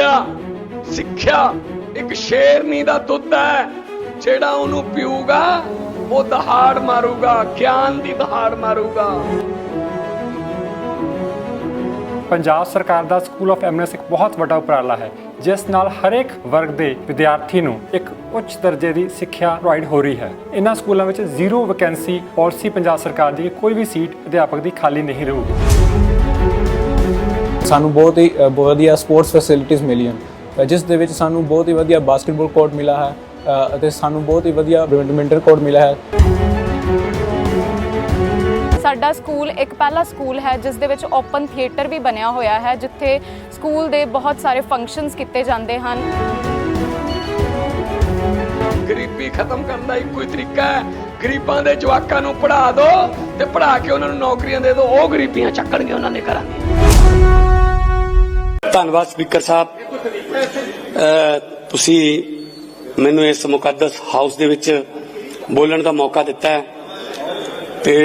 ਵਿਦਿਆ ਸਿੱਖਿਆ ਇੱਕ ਸ਼ੇਰਨੀ ਦਾ ਦੁੱਧ ਹੈ, ਜਿਹੜਾ ਉਹਨੂੰ ਪੀਊਗਾ, ਉਹ ਦਹਾੜ ਮਾਰੂਗਾ, ਗਿਆਨ ਦੀ ਦਹਾੜ ਮਾਰੂਗਾ। ਪੰਜਾਬ ਸਰਕਾਰ ਦਾ ਸਕੂਲ ਆਫ ਐਮਨੈਸ ਇੱਕ ਬਹੁਤ ਵੱਡਾ ਉਪਰਾਲਾ ਹੈ, ਜਿਸ ਨਾਲ ਹਰੇਕ ਵਰਗ ਦੇ ਵਿਦਿਆਰਥੀ ਨੂੰ ਇੱਕ ਉੱਚ ਦਰਜੇ ਦੀ ਸਿੱਖਿਆ ਪ੍ਰੋਵਾਈਡ ਹੋ ਰਹੀ ਹੈ। ਇਹਨਾਂ ਸਕੂਲਾਂ ਵਿੱਚ ਜ਼ੀਰੋ ਵੈਕੈਂਸੀ ਪਾਲਿਸੀ ਪੰਜਾਬ ਸਰਕਾਰ ਦੀ ਕੋਈ ਵੀ ਸੀਟ ਅਧਿਆਪਕ ਦੀ ਖਾਲੀ ਨਹੀਂ ਰਹੂਗੀ। ਸਾਨੂੰ ਬਹੁਤ ਹੀ ਵਧੀਆ ਸਪੋਰਟਸ ਫੈਸਿਲਿਟੀਆਂ ਮਿਲੀਆਂ। ਜਿਸ ਦੇ ਵਿੱਚ ਸਾਨੂੰ ਬਹੁਤ ਹੀ ਵਧੀਆ ਬਾਸਕਟਬਾਲ ਕੋਰਟ ਮਿਲਾ ਹੈ ਅਤੇ ਸਾਨੂੰ ਬਹੁਤ ਹੀ ਵਧੀਆ ਬੈਡਮਿੰਟਨ ਕੋਰਟ ਮਿਲਾ ਹੈ। ਸਾਡਾ ਸਕੂਲ ਇੱਕ ਪਹਿਲਾ ਸਕੂਲ ਹੈ ਜਿਸ ਦੇ ਵਿੱਚ ਓਪਨ ਥੀਏਟਰ ਵੀ ਬਣਿਆ ਹੋਇਆ ਹੈ ਜਿੱਥੇ ਸਕੂਲ ਦੇ ਬਹੁਤ ਸਾਰੇ ਫੰਕਸ਼ਨਸ ਕੀਤੇ ਜਾਂਦੇ ਹਨ। ਗਰੀਬੀ ਖਤਮ ਕਰਨ ਦਾ ਇੱਕੋ ਹੀ ਤਰੀਕਾ ਹੈ। ਗਰੀਬਾਂ ਦੇ ਜਵਾਕਾਂ ਨੂੰ ਪੜ੍ਹਾ ਦਿਓ ਤੇ ਪੜ੍ਹਾ ਕੇ ਉਹਨਾਂ ਨੂੰ ਨੌਕਰੀਆਂ ਦੇ ਦਿਓ। ਉਹ ਗਰੀਬੀਆਂ ਚੱਕਣਗੇ ਉਹਨਾਂ ਨੇ ਕਰਾਂਗੇ ਧੰਨਵਾਦ ਸਪੀਕਰ ਸਾਹਿਬ। ਤੁਸੀਂ ਮੈਨੂੰ ਇਸ ਮੁਕੱਦਸ ਹਾਊਸ ਦੇ ਵਿੱਚ ਬੋਲਣ ਦਾ ਮੌਕਾ ਦਿੱਤਾ ਹੈ। ਤੇ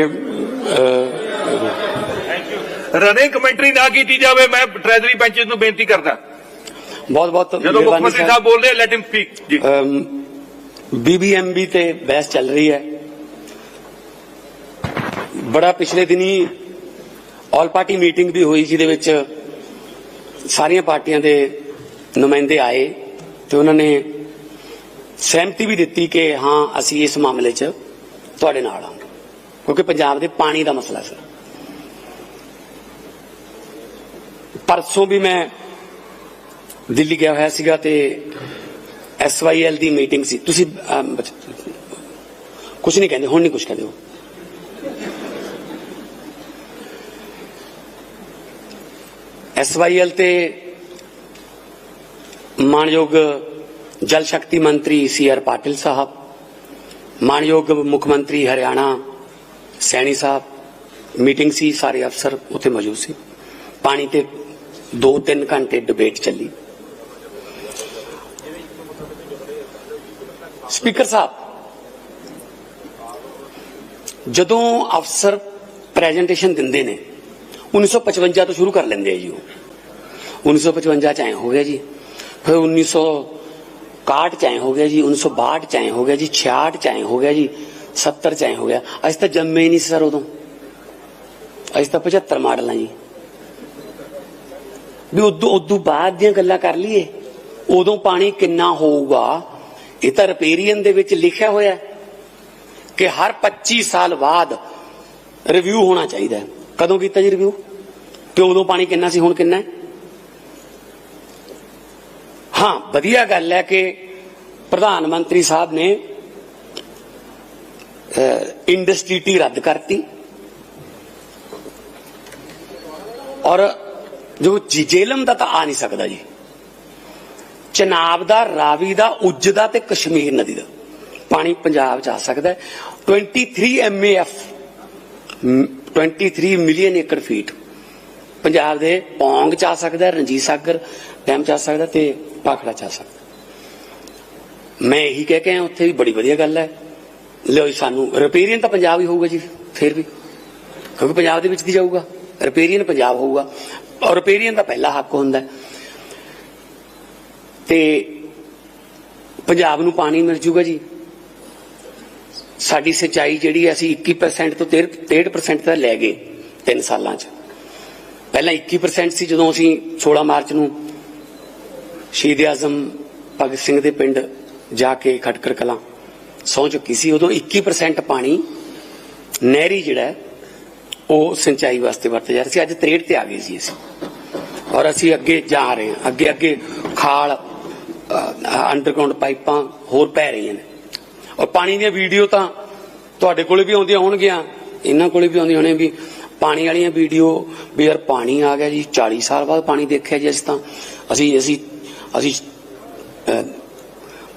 ਰਨਿੰਗ ਕਮੈਂਟਰੀ ਨਾ ਕੀਤੀ ਜਾਵੇ ਮੈਂ ਟ੍ਰੈਜਰੀ ਬੈਂਚਸ ਨੂੰ ਬੇਨਤੀ ਕਰਦਾ। ਬਹੁਤ ਬਹੁਤ ਜਦੋਂ ਮੁੱਖ ਮੰਤਰੀ ਸਾਹਿਬ ਬੋਲ ਰਹੇ let him speak ji. BBMB ਤੇ ਬਹਿਸ ਚੱਲ ਰਹੀ ਹੈ। ਬੜਾ ਪਿਛਲੇ ਦਿਨੀ ਆਲ ਪਾਰਟੀ ਮੀਟਿੰਗ ਵੀ ਹੋਈ ਜਿਹਦੇ ਵਿੱਚ ਸਾਰੀਆਂ ਪਾਰਟੀਆਂ ਦੇ ਨੁਮਾਇੰਦੇ ਆਏ ਤੇ ਉਹਨਾਂ ਨੇ ਸਹਿਮਤੀ ਵੀ ਦਿੱਤੀ ਕਿ ਹਾਂ, ਅਸੀਂ ਇਸ ਮਾਮਲੇ 'ਚ ਤੁਹਾਡੇ ਨਾਲ ਹਾਂ। ਕਿਉਂਕਿ ਪੰਜਾਬ ਦੇ ਪਾਣੀ ਦਾ ਮਸਲਾ ਸੀ। ਪਰਸੋਂ ਵੀ ਮੈਂ ਦਿੱਲੀ ਗਿਆ ਹੋਇਆ ਸੀਗਾ ਤੇ ਐਸਵਾਈਐਲ ਦੀ ਮੀਟਿੰਗ ਸੀ। ਤੁਸੀਂ ਕੁਝ ਨਹੀਂ ਕਹਿੰਦੇ, ਹੁਣ ਨਹੀਂ ਕੁਝ ਕਹਿੰਦੇ ਹੋ। ਐਸਵਾਈਐਲ ਤੇ ਮਾਨਯੋਗ ਜਲ ਸ਼ਕਤੀ ਮੰਤਰੀ ਸੀ ਆਰ ਪਾਟਿਲ ਸਾਹਿਬ, ਮਾਨਯੋਗ ਮੁੱਖ ਮੰਤਰੀ ਹਰਿਆਣਾ ਸੈਣੀ ਸਾਹਿਬ, ਮੀਟਿੰਗ ਸੀ ਸਾਰੇ ਅਫਸਰ ਉੱਥੇ ਮੌਜੂਦ ਸੀ। ਪਾਣੀ ਤੇ 2-3 ਘੰਟੇ ਡਿਬੇਟ ਚੱਲੀ। ਸਪੀਕਰ ਸਾਹਿਬ, ਜਦੋਂ ਅਫਸਰ ਪ੍ਰੈਜੈਂਟੇਸ਼ਨ ਦਿੰਦੇ ਨੇ 1955 ਤੋਂ ਸ਼ੁਰੂ ਕਰ ਲੈਂਦੇ ਆ ਜੀ ਉਹ। 1955 ਚ ਐ ਹੋ ਗਿਆ ਜੀ। ਫਿਰ 1961 ਚ ਐ ਹੋ ਗਿਆ ਜੀ। 1962 ਚ ਐ ਹੋ ਗਿਆ ਜੀ। 66 ਚ ਐ ਹੋ ਗਿਆ ਜੀ। 70 ਚ ਐ ਹੋ ਗਿਆ। ਅਸੀਂ ਤਾਂ ਜੰਮੇ ਹੀ ਨਹੀਂ ਸਰ ਉਦੋਂ। ਅਸੀਂ ਤਾਂ 75 ਮਾਡਲ ਆ ਜੀ। ਵੀ ਉਦੋਂ ਉਦੋਂ ਬਾਅਦ ਦੀਆਂ ਗੱਲਾਂ ਕਰ ਲਈਏ। ਉਦੋਂ ਪਾਣੀ ਕਿੰਨਾ ਹੋਊਗਾ? ਇਹ ਤਾਂ ਰਿਪੇਰੀਅਨ ਦੇ ਵਿੱਚ ਲਿਖਿਆ ਹੋਇਆ ਕਿ ਹਰ 25 ਸਾਲ ਬਾਅਦ ਰਿਵਿਊ ਹੋਣਾ ਚਾਹੀਦਾ ਹੈ। ਕਦੋਂ ਕੀਤਾ ਜੀ ਰਿਵਿਊ ਕਿ ਉਦੋਂ ਪਾਣੀ ਕਿੰਨਾ ਸੀ, ਹੁਣ ਕਿੰਨਾ ਹੈ? ਹਾਂ, ਵਧੀਆ ਗੱਲ ਹੈ ਕਿ ਪ੍ਰਧਾਨ ਮੰਤਰੀ ਸਾਹਿਬ ਨੇ ਇੰਡਸਟਰੀ ਟੀ ਰੱਦ ਕਰਤੀ। ਔਰ ਜੋ ਜੇਲਮ ਦਾ ਤਾਂ ਆ ਨਹੀਂ ਸਕਦਾ ਜੀ। ਚਨਾਬ ਦਾ, ਰਾਵੀ ਦਾ, ਉੱਜ ਦਾ ਤੇ ਕਸ਼ਮੀਰ ਨਦੀ ਦਾ। ਪਾਣੀ ਪੰਜਾਬ ਚ ਆ ਸਕਦਾ ਹੈ। 23 MAF 23 million acre feet Punjab ਦੇ ਪੌਂਗ ਚ ਆ ਸਕਦਾ, ਰਣਜੀਤ ਸਾਗਰ ਡੈਮ ਚ ਆ ਸਕਦਾ ਤੇ ਪਾਖੜਾ ਚ ਆ ਸਕਦਾ। ਮੈਂ ਇਹੀ ਕਹਿ ਕੇ ਆਇਆ, ਉੱਥੇ ਵੀ ਬੜੀ ਵਧੀਆ ਗੱਲ ਹੈ। ਲਿਓ ਸਾਨੂੰ ਰਿਪੇਰੀਅਨ ਤਾਂ ਪੰਜਾਬ ਹੀ ਹੋਊਗਾ ਜੀ, ਫਿਰ ਵੀ। ਕਿਉਂਕਿ ਪੰਜਾਬ ਦੇ ਵਿੱਚ ਦੀ ਜਾਊਗਾ? ਰਿਪੇਰੀਅਨ ਪੰਜਾਬ ਹੋਊਗਾ। ਔਰ ਰਿਪੇਰੀਅਨ ਦਾ ਪਹਿਲਾ ਹੱਕ ਹੁੰਦਾ ਹੈ। ਤੇ ਪੰਜਾਬ ਨੂੰ ਪਾਣੀ ਮਿਲ ਜੂਗਾ ਜੀ। ਸਾਡੀ ਸਿੰਚਾਈ ਜਿਹੜੀ ਹੈ ਅਸੀਂ 21% ਤੋਂ 63% ਤੱਕ ਲੈ ਗਏ 3 ਸਾਲਾਂ 'ਚ। ਪਹਿਲਾਂ 21% ਸੀ ਜਦੋਂ ਅਸੀਂ 16 ਮਾਰਚ ਨੂੰ ਸ਼ਹੀਦ ਆਜ਼ਮ ਭਗਤ ਸਿੰਘ ਦੇ ਪਿੰਡ ਜਾ ਕੇ ਖਟਕੜ ਕਲਾਂ ਸੌ ਚੁੱਕੀ ਸੀ, ਉਦੋਂ 21% ਪਾਣੀ ਨਹਿਰੀ ਜਿਹੜਾ ਉਹ ਸਿੰਚਾਈ ਵਾਸਤੇ ਵਰਤਿਆ ਜਾ ਰਿਹਾ ਸੀ। ਅੱਜ 63 ਤੇ ਆ ਗਏ ਸੀ ਅਸੀਂ। ਔਰ ਅਸੀਂ ਅੱਗੇ ਜਾ ਰਹੇ ਹਾਂ। ਅੱਗੇ ਅੱਗੇ ਖਾਲ ਅੰਡਰਗਰਾਉਂਡ ਪਾਈਪਾਂ ਹੋਰ ਪੈ ਰਹੀਆਂ ਨੇ। ਔਰ ਪਾਣੀ ਦੀਆਂ ਵੀਡੀਓ ਤਾਂ ਤੁਹਾਡੇ ਕੋਲੇ ਵੀ ਆਉਂਦੀਆਂ ਹੋਣਗੀਆਂ ਇਹਨਾਂ ਕੋਲੇ ਵੀ ਆਉਂਦੀਆਂ ਹੋਣੇ ਵੀ ਪਾਣੀ ਵਾਲੀਆਂ ਵੀਡੀਓ ਵੀ ਯਾਰ ਪਾਣੀ ਆ ਗਿਆ ਜੀ 40 ਸਾਲ ਬਾਅਦ ਪਾਣੀ ਦੇਖਿਆ ਜੀ ਅਸੀਂ ਤਾਂ। ਅਸੀਂ ਅਸੀਂ ਅਸੀਂ ਅਹ,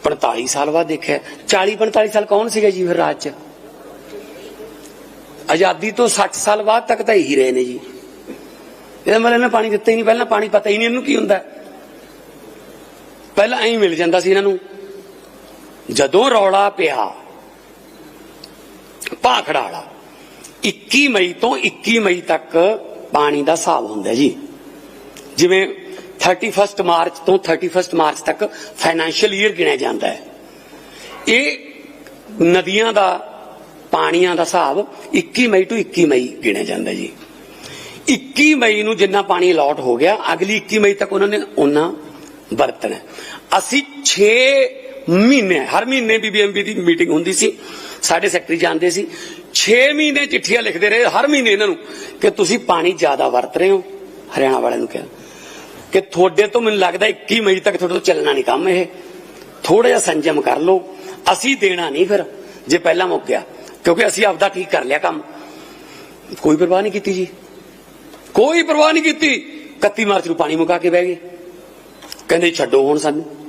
45 ਸਾਲ ਬਾਅਦ ਦੇਖਿਆ। 40 45 ਸਾਲ ਕੌਣ ਸੀਗਾ ਜੀ ਫਿਰ ਰਾਜ 'ਚ? ਆਜ਼ਾਦੀ ਤੋਂ 60 ਸਾਲ ਬਾਅਦ ਤੱਕ ਤਾਂ ਇਹੀ ਰਹੇ ਨੇ ਜੀ। ਇਹਦਾ ਮਤਲਬ ਇਹਨਾਂ ਪਾਣੀ ਦਿੱਤਾ ਹੀ ਨਹੀਂ ਪਹਿਲਾਂ ਪਾਣੀ ਪਤਾ ਹੀ ਨਹੀਂ ਇਹਨੂੰ ਕੀ ਹੁੰਦਾ। ਪਹਿਲਾਂ ਐਂ ਮਿਲ ਜਾਂਦਾ ਸੀ ਇਹਨਾਂ ਨੂੰ। ਜਦੋਂ ਰੌਲਾ ਪਿਆ ਭਾਖੜਾ ਵਾਲਾ। 21 ਮਈ ਤੋਂ 21 ਮਈ ਤੱਕ ਪਾਣੀ ਦਾ ਹਿਸਾਬ ਹੁੰਦਾ ਜੀ। ਜਿਵੇਂ 31 ਮਾਰਚ ਤੋਂ 31 ਮਾਰਚ ਤੱਕ ਫਾਈਨੈਂਸ਼ੀਅਲ ਈਅਰ ਗਿਣਿਆ ਜਾਂਦਾ ਹੈ। ਇਹ ਨਦੀਆਂ ਦਾ, ਪਾਣੀਆਂ ਦਾ ਹਿਸਾਬ 21 ਮਈ ਤੋਂ 21 ਮਈ ਗਿਣਿਆ ਜਾਂਦਾ ਜੀ। 21 ਮਈ ਨੂੰ ਜਿੰਨਾ ਪਾਣੀ ਅਲਾਟ ਹੋ ਗਿਆ, ਅਗਲੀ 21 ਮਈ ਤੱਕ ਉਹਨਾਂ ਨੇ ਉਹਨਾਂ ਵਰਤਣਾ ਅਸੀਂ 6 ਮਹੀਨੇ, ਹਰ ਮਹੀਨੇ ਬੀਬੀਐਮਬੀ ਦੀ ਮੀਟਿੰਗ ਹੁੰਦੀ ਸੀ। ਸਾਡੇ ਸੈਕਟਰੀ ਜਾਂਦੇ ਸੀ। 6 ਮਹੀਨੇ ਚਿੱਠੀਆਂ ਲਿਖਦੇ ਰਹੇ। ਹਰ ਮਹੀਨੇ ਇਹਨਾਂ ਨੂੰ ਕਿ ਤੁਸੀਂ ਪਾਣੀ ਜ਼ਿਆਦਾ ਵਰਤ ਰਹੇ ਹੋ, ਹਰਿਆਣਾ ਵਾਲਿਆਂ ਨੂੰ ਕਿਹਾ। ਕਿ ਤੁਹਾਡੇ ਤੋਂ ਮੈਨੂੰ ਲੱਗਦਾ 21 ਮਈ ਤੱਕ ਤੁਹਾਡੇ ਤੋਂ ਚੱਲਣਾ ਨਹੀਂ ਕੰਮ ਇਹ। ਥੋੜਾ ਜਿਹਾ ਸੰਜਮ ਕਰ ਲਓ। ਅਸੀਂ ਦੇਣਾ ਨਹੀਂ ਫਿਰ, ਜੇ ਪਹਿਲਾਂ ਮੁੱਕ ਗਿਆ। ਕਿਉਂਕਿ ਅਸੀਂ ਆਪਦਾ ਠੀਕ ਕਰ ਲਿਆ ਕੰਮ। ਕੋਈ ਪਰਵਾਹ ਨਹੀਂ ਕੀਤੀ ਜੀ। ਕੋਈ ਪਰਵਾਹ ਨਹੀਂ ਕੀਤੀ। 31 ਮਾਰਚ ਨੂੰ ਪਾਣੀ ਮੁਕਾ ਕੇ ਬਹਿ ਗਏ। ਕਹਿੰਦੇ ਛੱਡੋ ਹੁਣ ਸਾਨੂੰ।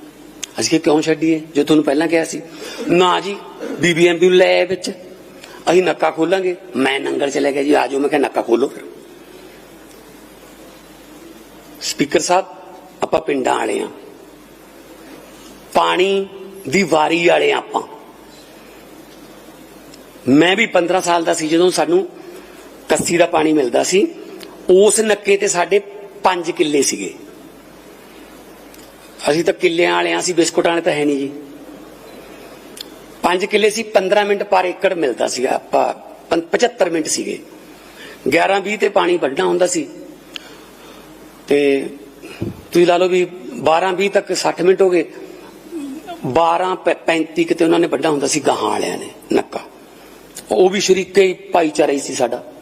ਅਸੀਂ ਕਿਹਾ ਕਿਉਂ ਛੱਡੀਏ? ਜੋ ਤੁਹਾਨੂੰ ਪਹਿਲਾਂ ਕਿਹਾ ਸੀ। ਨਾ ਜੀ ਬੀਬੀਐਮਬੀ ਲੈ ਆਏ ਵਿੱਚ। ਅਸੀਂ ਨੱਕਾ ਖੋਲਾਂਗੇ। ਮੈਂ ਨੰਗਲ ਚਲੇ ਗਿਆ ਜੀ ਆਜੋ ਮੈਂ ਕਿਹਾ ਨੱਕਾ ਖੋਲੋ ਫਿਰ। ਸਪੀਕਰ ਸਾਹਿਬ, ਆਪਾਂ ਪਿੰਡਾਂ ਵਾਲੇ ਆ। ਪਾਣੀ ਦੀ ਵਾਰੀ ਵਾਲੇ ਆਂ ਆਪਾਂ। ਮੈਂ ਵੀ 15 ਸਾਲ ਦਾ ਸੀ ਜਦੋਂ ਸਾਨੂੰ ਕੱਸੀ ਦਾ ਪਾਣੀ ਮਿਲਦਾ ਸੀ। ਉਸ ਨੱਕੇ ਤੇ ਸਾਡੇ 5 ਕਿੱਲੇ ਸੀਗੇ। ਅਸੀਂ ਤਾਂ ਕਿੱਲਿਆਂ ਵਾਲੇ ਆਂ ਸੀ ਬਿਸਕੁਟਾਂ ਵਾਲੇ ਤਾਂ ਹੈ ਨਹੀਂ ਜੀ। 5 ਕਿੱਲੇ ਸੀ 15 ਮਿੰਟ ਪਰ ਏਕੜ ਮਿਲਦਾ ਸੀਗਾ, ਆਪਾਂ ਪੰ- 75 ਮਿੰਟ ਸੀਗੇ। 11 20 ਤੇ ਪਾਣੀ ਵੱਢਣਾ ਹੁੰਦਾ ਸੀ। ਤੇ ਤੁਸੀਂ ਲਾ ਲਓ ਵੀ 12 20 ਤੱਕ 60 ਮਿੰਟ ਹੋ ਗਏ। 12 ਪ- 35 ਕਿਤੇ ਉਹਨਾਂ ਨੇ ਵੱਡਾ ਹੁੰਦਾ ਸੀ, ਗਾਹਾਂ ਵਾਲਿਆਂ ਨੇ, ਨੱਕਾ। ਉਹ ਵੀ ਸ਼ਰੀਕੇ ਹੀ ਭਾਈਚਾਰਾ ਹੀ ਸੀ ਸਾਡਾ।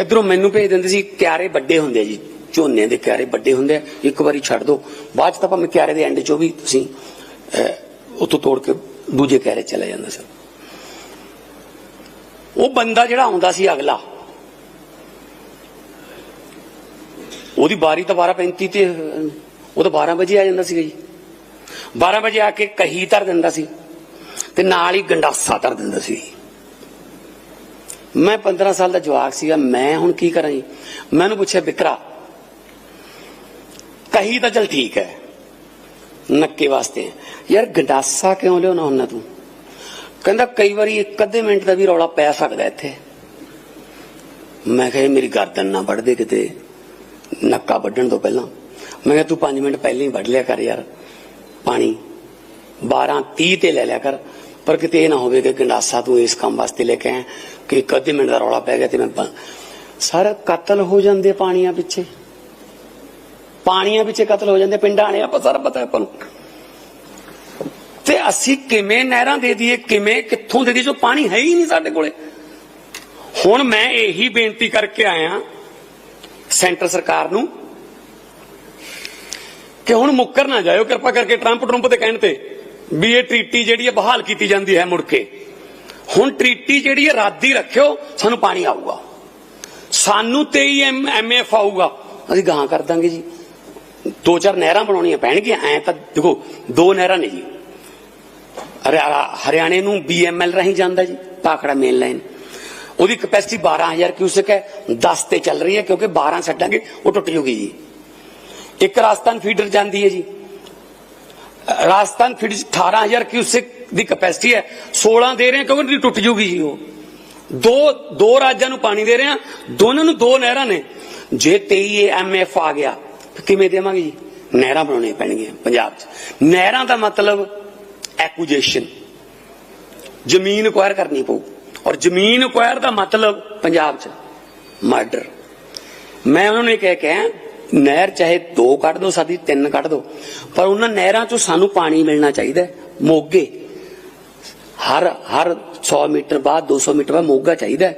ਇਧਰੋਂ ਮੈਨੂੰ ਭੇਜ ਦਿੰਦੇ ਸੀ, ਕਿਆਰੇ ਵੱਡੇ ਹੁੰਦੇ ਜੀ। ਝੋਨੇ ਦੇ ਕਿਆਰੇ ਵੱਡੇ ਹੁੰਦੇ ਆ ਇੱਕ ਵਾਰੀ ਛੱਡ ਦਿਓ ਬਾਅਦ ਚ ਤਾਂ ਭਾਵੇਂ ਕਿਆਰੇ ਦੇ ਐਂਡ ਚੋਂ ਵੀ ਤੁਸੀਂ ਅਹ, ਉੱਥੋਂ ਤੋੜ ਕੇ ਦੂਜੇ ਕਿਆਰੇ ਚਲੇ ਜਾਂਦਾ ਸੀ ਉਹ ਬੰਦਾ ਜਿਹੜਾ ਆਉਂਦਾ ਸੀ ਅਗਲਾ ਉਹਦੀ ਬਾਰੀ ਤਾਂ 12:35 ਤੇ ਉਹ ਤਾਂ 12 ਵਜੇ ਆ ਜਾਂਦਾ ਸੀਗਾ ਜੀ। 12 ਵਜੇ ਆ ਕੇ ਕਹੀ ਧਰ ਦਿੰਦਾ ਸੀ ਤੇ ਨਾਲ ਹੀ ਗੰਡਾਸਾ ਧਰ ਦਿੰਦਾ ਸੀ। ਮੈਂ 15 ਸਾਲ ਦਾ ਜਵਾਕ ਸੀਗਾ ਮੈਂ ਹੁਣ ਕੀ ਕਰਾਂ ਜੀ? ਮੈਨੂੰ ਪੁੱਛਿਆ ਬਿਕਰਾ ਕਹੀ ਤਾਂ ਚਲ ਠੀਕ ਹੈ। ਨੱਕੇ ਵਾਸਤੇ। ਯਾਰ ਗੰਡਾਸਾ ਕਿਉਂ ਲਿਆਉਣਾ ਹੁੰਦਾ ਤੂੰ? ਕਹਿੰਦਾ ਕਈ ਵਾਰੀ ਇੱਕ ਅੱਧੇ ਮਿੰਟ ਦਾ ਵੀ ਰੌਲਾ ਪੈ ਸਕਦਾ ਇੱਥੇ। ਮੈਂ ਕਿਹਾ ਮੇਰੀ ਗਰਦਨ ਨਾ ਵੱਢ ਦੇ ਕਿਤੇ। ਨੱਕਾ ਵੱਢਣ ਤੋਂ ਪਹਿਲਾਂ। ਮੈਂ ਕਿਹਾ ਤੂੰ 5 ਮਿੰਟ ਪਹਿਲਾਂ ਹੀ ਵੱਢ ਲਿਆ ਕਰ ਯਾਰ ਪਾਣੀ। 12 30 ਤੇ ਲੈ ਲਿਆ ਕਰ। ਪਰ ਕਿਤੇ ਇਹ ਨਾ ਹੋਵੇ ਕਿ ਗੰਡਾਸਾ ਤੂੰ ਇਸ ਕੰਮ ਵਾਸਤੇ ਲੈ ਕੇ ਆਇਆ। ਕਿ ਇੱਕ ਅੱਧੇ ਮਿੰਟ ਦਾ ਰੌਲਾ ਪੈ ਗਿਆ ਤੇ ਮੈਂ ਬ- ਸਾਰਾ ਕਤਲ ਹੋ ਜਾਂਦੇ ਪਾਣੀਆਂ ਪਿੱਛੇ। ਪਾਣੀਆਂ ਪਿੱਛੇ ਕਤਲ ਹੋ ਜਾਂਦੇ, ਪਿੰਡਾਂ ਵਾਲੇ, ਆਪਾਂ ਸਾਰਾ ਪਤਾ ਆਪਾਂ ਨੂੰ। ਤੇ ਅਸੀਂ ਕਿਵੇਂ ਨਹਿਰਾਂ ਦੇ ਦਈਏ, ਕਿਵੇਂ, ਕਿੱਥੋਂ ਦੇ ਦਈਏ, ਜੋ ਪਾਣੀ ਹੈ ਹੀ ਨਹੀਂ ਸਾਡੇ ਕੋਲੇ। ਹੁਣ ਮੈਂ ਇਹੀ ਬੇਨਤੀ ਕਰਕੇ ਆਇਆ ਸੈਂਟਰ ਸਰਕਾਰ ਨੂੰ ਕਿ ਹੁਣ ਮੁੱਕਰ ਨਾ ਜਾਇਓ, ਕਿਰਪਾ ਕਰਕੇ ਟਰੰਪ ਟਰੰਪ ਦੇ ਕਹਿਣ ਤੇ ਵੀ ਇਹ ਟ੍ਰੀਟੀ ਜਿਹੜੀ ਹੈ ਬਹਾਲ ਕੀਤੀ ਜਾਂਦੀ ਹੈ ਮੁੜ ਕੇ। ਹੁਣ ਟ੍ਰੀਟੀ ਜਿਹੜੀ ਹੈ ਰੱਦ ਰੱਖਿਓ, ਸਾਨੂੰ ਪਾਣੀ ਆਊਗਾ। ਸਾਨੂੰ 23 ਐਮ ਐਮਐਫ ਆਊਗਾ। ਅਸੀਂ ਗਾਂ ਕਰ ਦਾਂਗੇ ਜੀ। ਦੋ ਚਾਰ ਨਹਿਰਾਂ ਬਣਾਉਣੀਆਂ ਪੈਣਗੀਆਂ, ਐ ਤਾਂ ਦੇਖੋ, ਦੋ ਨਹਿਰਾਂ ਨੇ ਜੀ। ਹਰਿਆ- ਹਰਿਆਣੇ ਨੂੰ ਬੀਐਮਐਲ ਰਾਹੀਂ ਜਾਂਦਾ ਜੀ ਪਾਖੜਾ ਮੇਨ ਲਾਈਨ ਉਹਦੀ ਕਪੈਸਿਟੀ 12000 ਕਿਊਸਕ ਹੈ 10 ਤੇ ਚੱਲ ਰਹੀ ਹੈ, ਕਿਉਂਕਿ 12 ਛੱਡਾਂਗੇ ਉਹ ਟੁੱਟ ਜੂਗੀ ਜੀ। ਇੱਕ ਰਾਜਸਥਾਨ ਫੀਡਰ ਜਾਂਦੀ ਹੈ ਜੀ। ਰਾਜਸਥਾਨ ਫੀਡਰ 'ਚ 18000 ਕਿਊਸਕ ਦੀ ਕਪੈਸਿਟੀ ਹੈ 16 ਦੇ ਰਹੇ ਹਾਂ, ਕਿਉਂਕਿ ਟੁੱਟ ਜੂਗੀ ਜੀ ਉਹ। ਦੋ ਦੋ ਰਾਜਾਂ ਨੂੰ ਪਾਣੀ ਦੇ ਰਹੇ ਹਾਂ, ਦੋਨਾਂ ਨੂੰ ਦੋ ਨਹਿਰਾਂ ਨੇ। ਜੇ 23 ਐਮਐਫ ਆ ਗਿਆ ਕਿਵੇਂ ਦੇਵਾਂਗੇ ਜੀ? ਨਹਿਰਾਂ ਬਣਾਉਣੀਆਂ ਪੈਣਗੀਆਂ ਪੰਜਾਬ 'ਚ। ਨਹਿਰਾਂ ਦਾ ਮਤਲਬ ਐਕੁਜੀਸ਼ਨ ਜ਼ਮੀਨ ਅਕਵਾਇਰ ਕਰਨੀ ਪਊ। ਔਰ ਜ਼ਮੀਨ ਅਕਵਾਇਰ ਦਾ ਮਤਲਬ ਪੰਜਾਬ 'ਚ ਮਰਡਰ ਮੈਂ ਉਹਨਾਂ ਨੂੰ ਇਹ ਕਹਿ ਕੇ ਨਹਿਰ ਚਾਹੇ ਦੋ ਕੱਢ ਦੋ, ਸਾਡੀ ਤਿੰਨ ਕੱਢ ਦੋ, ਪਰ ਉਹਨਾਂ ਨਹਿਰਾਂ 'ਚੋਂ ਸਾਨੂੰ ਪਾਣੀ ਮਿਲਣਾ ਚਾਹੀਦਾ ਮੋਗੇ। ਹਰ ਹਰ 100 ਮੀਟਰ ਬਾਅਦ 200 ਮੀਟਰ ਬਾਅਦ ਮੋਗਾ ਚਾਹੀਦਾ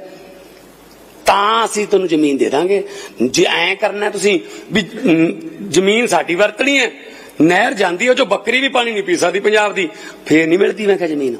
ਤਾਂ ਅਸੀਂ ਤੁਹਾਨੂੰ ਜ਼ਮੀਨ ਦੇ ਦਾਂਗੇ। ਜੇ ਐਂ ਕਰਨਾ ਤੁਸੀਂ ਵੀ ਜ਼ਮੀਨ ਸਾਡੀ ਵਰਤਣੀ ਹੈ। ਨਹਿਰ ਜਾਂਦੀ ਹੈ, ਉਹ ਜੋ ਬੱਕਰੀ ਵੀ ਪਾਣੀ ਨਹੀਂ ਪੀ ਸਕਦੀ ਪੰਜਾਬ ਦੀ। ਫੇਰ ਨਹੀਂ ਮਿਲਦੀ। ਮੈਂ ਕਿਹਾ ਜ਼ਮੀਨ।